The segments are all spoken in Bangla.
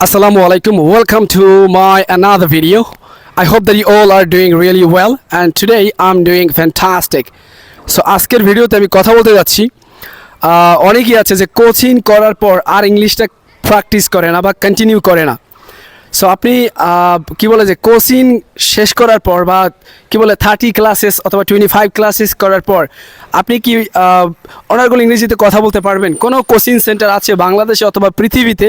Assalamu alaikum. Welcome to my another video. I hope that you all are doing really well and today I'm doing fantastic. So আজকের ভিডিওতে আমি কথা বলতে যাচ্ছি অনেকেই আছে যে কোচিং করার পর আর ইংলিশটা প্র্যাকটিস করে না বা কন্টিনিউ করে না সো আপনি কি বলে যে, কোচিং শেষ করার পর বা কি বলে থার্টি ক্লাসেস অথবা টোয়েন্টি ফাইভ ক্লাসেস করার পর, আপনি কি অনার্গল ইংরেজিতে কথা বলতে পারবেন? কোনো কোচিং সেন্টার আছে বাংলাদেশে অথবা পৃথিবীতে?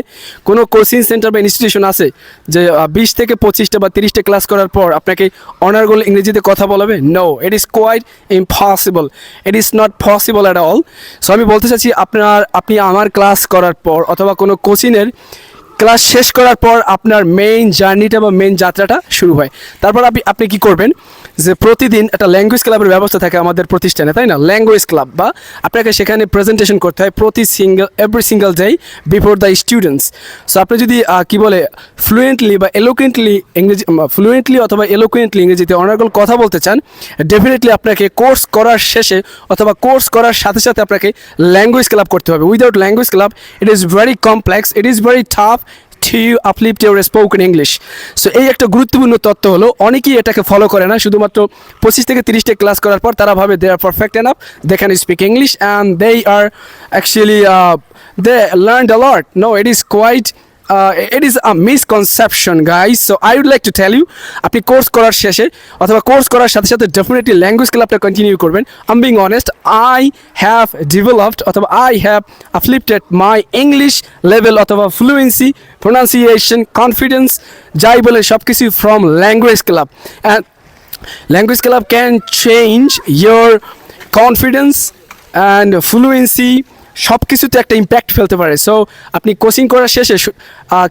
কোনো কোচিং সেন্টার বা ইনস্টিটিউশন আছে যে বিশ থেকে পঁচিশটা বা তিরিশটা ক্লাস করার পর আপনাকে অনার্গল ইংরেজিতে কথা বলাবে? No it is quite impossible it is not possible at all so আমি বলতে চাচ্ছি আপনার, আপনি আমার ক্লাস করার পর অথবা কোনো কোচিংয়ের ক্লাস শেষ করার পর আপনার মেইন জার্নিটা বা মেইন যাত্রাটা শুরু হয়। তারপর আপনি আপনি কী করবেন? যে প্রতিদিন একটা ল্যাঙ্গুয়েজ ক্লাবের ব্যবস্থা থাকে আমাদের প্রতিষ্ঠানে, তাই না? ল্যাঙ্গুয়েজ ক্লাব বা আপনাকে সেখানে প্রেজেন্টেশন করতে হয় প্রতি single every single day before the students so আপনি যদি কি বলে ফ্লুয়েন্টলি বা এলোকুয়েন্টলি ইংরেজি ফ্লুয়েন্টলি অথবা এলোকুয়েন্টলি ইংরেজিতে অনার্গল কথা বলতে চান ডেফিনেটলি আপনাকে কোর্স করার শেষে অথবা কোর্স করার সাথে সাথে আপনাকে ল্যাঙ্গুয়েজ ক্লাব করতে হবে। Without language club it is very complex it is very tough to uplift your spoken English so এই একটা গুরুত্বপূর্ণ তত্ত্ব হলো, অনেকেই এটাকে ফলো করে না। শুধুমাত্র পঁচিশ থেকে তিরিশটা ক্লাস করার পর তারা ভাবে they are perfect enough they can speak English and they are actually they learn alert no it is is it is a misconception, guys. So, i would like to tell you, আপনি কোর্স করার শেষে অথবা কোর্স করার সাথে সাথে ডেফিনেটলি ল্যাঙ্গুয়েজ ক্লাবটা কন্টিনিউ করবেন। I'm being honest I have developed অথবা I have uplifted my English level অথবা ফ্লুয়েন্সি প্রোনাউন্সিয়েশন কনফিডেন্স যাই বলে সব কিছু from language club and language club can change your confidence and fluency সব কিছুতে একটা ইম্প্যাক্ট ফেলতে পারে। সো আপনি কোচিং করার শেষে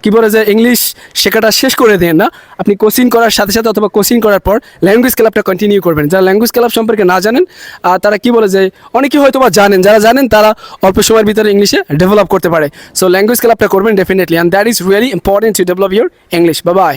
কি বলে যে ইংলিশ শেখাটা শেষ করে দেন না, আপনি কোচিং করার সাথে সাথে অথবা কোচিং করার পর ল্যাঙ্গুয়েজ ক্লাবটা কন্টিনিউ করবেন। যারা ল্যাঙ্গুয়েজ ক্লাব সম্পর্কে না জানেন তারা কি বলে যে, অনেকেই হয়তো বা জানেন, যারা জানেন তারা অল্প সময়ের ভিতরে ইংলিশে ডেভেলপ করতে পারে। সো ল্যাঙ্গুয়েজ ক্লাবটা করবেন definitely and that is really important to develop your English বা বাই